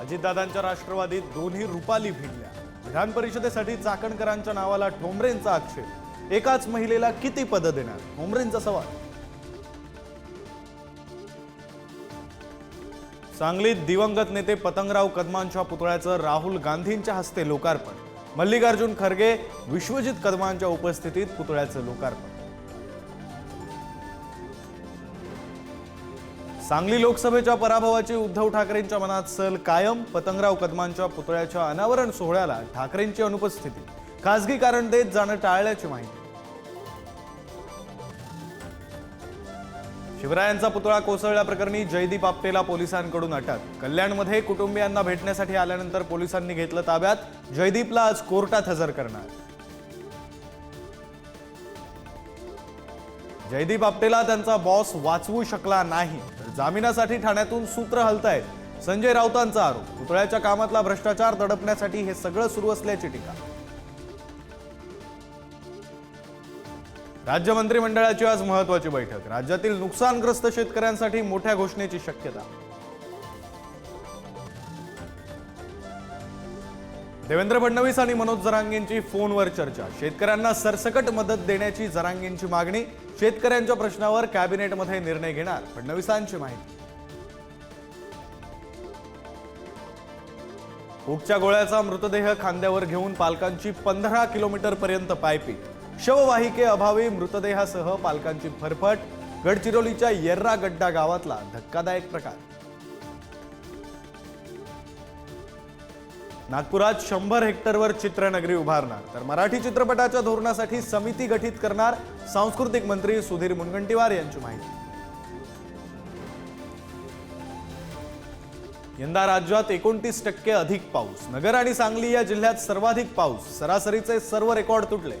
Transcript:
अजितदादांच्या राष्ट्रवादीत दोन्ही रुपाली भिडल्या. विधान परिषदेसाठी चाकणकरांच्या नावाला ठोंबरेंचा आक्षेप. एकाच महिलेला किती पदं देणार? ठोंबरेंचा सवाल. सांगलीत दिवंगत नेते पतंगराव कदमांच्या पुतळ्याचं राहुल गांधींच्या हस्ते लोकार्पण. मल्लिकार्जुन खरगे विश्वजित कदमांच्या उपस्थितीत पुतळ्याचं लोकार्पण. सांगली लोकसभेच्या पराभवाची उद्धव ठाकरेंच्या मनात सल कायम पतंगराव कदमांच्या पुतळ्याच्या अनावरण सोहळ्याला ठाकरेंची अनुपस्थिती. खासगी कारण देत जाणं टाळल्याची माहिती. शिवरायांचा पुतळा कोसळल्याप्रकरणी जयदीप आपटेला पोलिसांकडून अटक. कल्याणमध्ये कुटुंबियांना भेटण्यासाठी आल्यानंतर पोलिसांनी घेतलं ताब्यात. जयदीपला आज कोर्टात हजर करणार. जयदीप आपटेला त्यांचा बॉस वाचवू शकला नाही. जामिनासाठी ठाण्यातून सूत्र हलतायत. संजय राऊतांचा आरोप. पुतळ्याच्या कामातला भ्रष्टाचार दडपण्यासाठी हे सगळं सुरू असल्याची टीका. राज्य मंत्रिमंडळाची आज महत्वाची बैठक. राज्यातील नुकसानग्रस्त शेतकऱ्यांसाठी मोठ्या घोषणेची शक्यता. देवेंद्र फडणवीस आणि मनोज जरांगेंची फोनवर चर्चा. शेतकऱ्यांना सरसकट मदत देण्याची जरांगेंची मागणी. शेतकऱ्यांच्या प्रश्नावर कॅबिनेटमध्ये निर्णय घेणार फडणवीसांची माहिती. कोकच्या गोळ्याचा मृतदेह खांद्यावर घेऊन पालकांची पंधरा किलोमीटर पर्यंत पायपीट. शववाहिके अभावी मृतदेहासह पालकांची फरफट. गडचिरोलीच्या येर्रा गड्डा गावातला धक्कादायक प्रकार. नागपुरात शंभर हेक्टरवर चित्रनगरी उभारणार. तर मराठी चित्रपटाच्या धोरणासाठी समिती गठीत करणार सांस्कृतिक मंत्री सुधीर मुनगंटीवार यांची माहिती. यंदा राज्यात एकोणतीस टक्के अधिक पाऊस. नगर आणि सांगली या जिल्ह्यात सर्वाधिक पाऊस. सरासरीचे सर्व रेकॉर्ड तुटले.